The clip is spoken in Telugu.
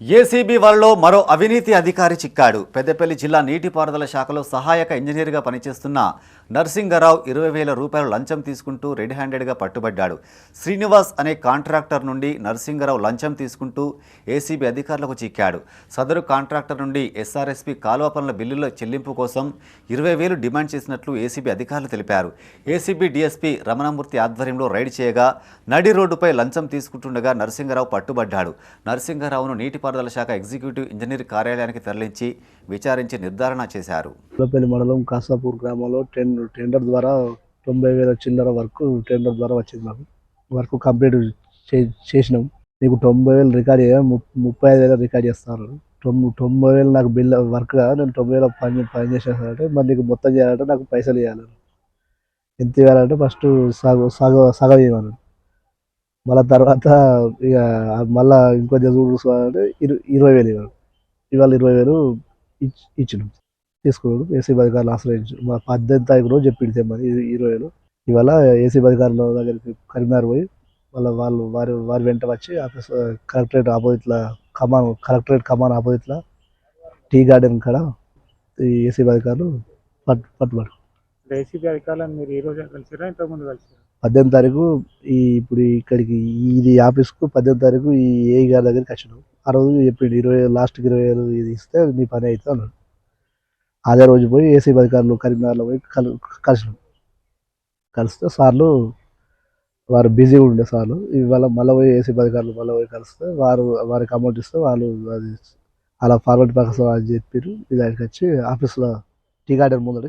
ఏసీబీ వలలో మరో అవినీతి అధికారి చిక్కాడు. పెద్దపల్లి జిల్లా నీటిపారుదల శాఖలో సహాయక ఇంజనీర్గా పనిచేస్తున్న నర్సింగరావు ఇరవై వేల రూపాయలు లంచం తీసుకుంటూ రెడ్ హ్యాండెడ్గా పట్టుబడ్డాడు. శ్రీనివాస్ అనే కాంట్రాక్టర్ నుండి నర్సింగరావు లంచం తీసుకుంటూ ఏసీబీ అధికారులకు చిక్కాడు. సదరు కాంట్రాక్టర్ నుండి ఎస్ఆర్ఎస్పీ కాలువ పనుల బిల్లుల చెల్లింపు కోసం ఇరవై వేలు డిమాండ్ చేసినట్లు ఏసీబీ అధికారులు తెలిపారు. ఏసీబీ డీఎస్పీ రమణమూర్తి ఆధ్వర్యంలో రైడ్ చేయగా నడి రోడ్డుపై లంచం తీసుకుంటుండగా నరసింగరావు పట్టుబడ్డాడు. నరసింగరావును నీటిపారుదల శాఖ ఎగ్జిక్యూటివ్ ఇంజనీర్ కార్యాలయానికి తరలించి విచారించి నిర్ధారణ చేశారు. కులపల్లి మండలం కాసాపూర్ గ్రామంలో టెండర్ ద్వారా తొంభై వేల చిల్లర వర్క్ టెండర్ ద్వారా వచ్చింది మాకు. వర్క్ కంప్లీట్ చే- చేసినాం. నీకు తొంభై వేలు రికార్డ్ చేయ ముప్పై ఐదు వేలు రికార్డ్ చేస్తారు. తొమ్మిది తొంభై వేలు నాకు బిల్ వర్క్ నేను తొంభై వేల పని పని చేసేసానంటే మరి నీకు మొత్తం చేయాలంటే నాకు పైసలు ఇవ్వాలి ఎంత ఇవ్వాలంటే ఫస్ట్ సగ సగ సగం ఇవ్వాలి మళ్ళీ తర్వాత ఇక మళ్ళీ ఇంకో చూసుకోవాలంటే ఇరు ఇరవై వేలు ఇవ్వడం. ఇవాళ ఇరవై వేలు ఇచ్చి ఇచ్చినాం తీసుకున్నాడు. ఏసీ అధికారులు ఆశ్రయించు మా పద్దెనిమిది తారీఖు రోజు చెప్పిడితే తెమ్మని ఇరవై వేలు. ఇవాళ ఏసీ అధికారుల దగ్గరికి కరీంనగర్ పోయి మళ్ళీ వాళ్ళు వారి వారి వెంట వచ్చి ఆఫీస్ కలెక్టరేట్ ఆపోజిట్లో కమాన్ కలెక్టరేట్ కమాన్ ఆపోజిట్లో టీ గార్డెన్ కాడ ఈ ఏసీ అధికారులు పట్టు పట్టుబడు ఏసీబీ అధికారులను మీరు ఈ రోజు కలిసిరా? ఇంతకుముందు కలిసిరా? పద్దెనిమిది తారీఖు ఈ ఇప్పుడు ఇక్కడికి ఇది ఆఫీస్కు పద్దెనిమిది తారీఖు ఈ ఏ గారి దగ్గరికి వచ్చినాం. ఆ రోజు చెప్పిండు ఇరవై లాస్ట్కి ఇరవై వేలు ఇది ఇస్తే నీ పని అవుతుంది అన్నాడు. అదే రోజు పోయి ఏసీ అధికారులు కరీంనగర్లో పోయి కలు కలిసినాం. కలిస్తే సార్లు వారు బిజీగా ఉండే సార్లు ఇవాళ మళ్ళీ పోయి ఏసీ అధికారులు మళ్ళీ పోయి కలిస్తే వారు వారికి అమౌంట్ ఇస్తే వాళ్ళు అది అలా ఫార్వర్డ్ పర్సన్ అని చెప్పారు. ఇది ఆయనకి వచ్చి ఆఫీస్లో టీ గార్డెన్ ముందర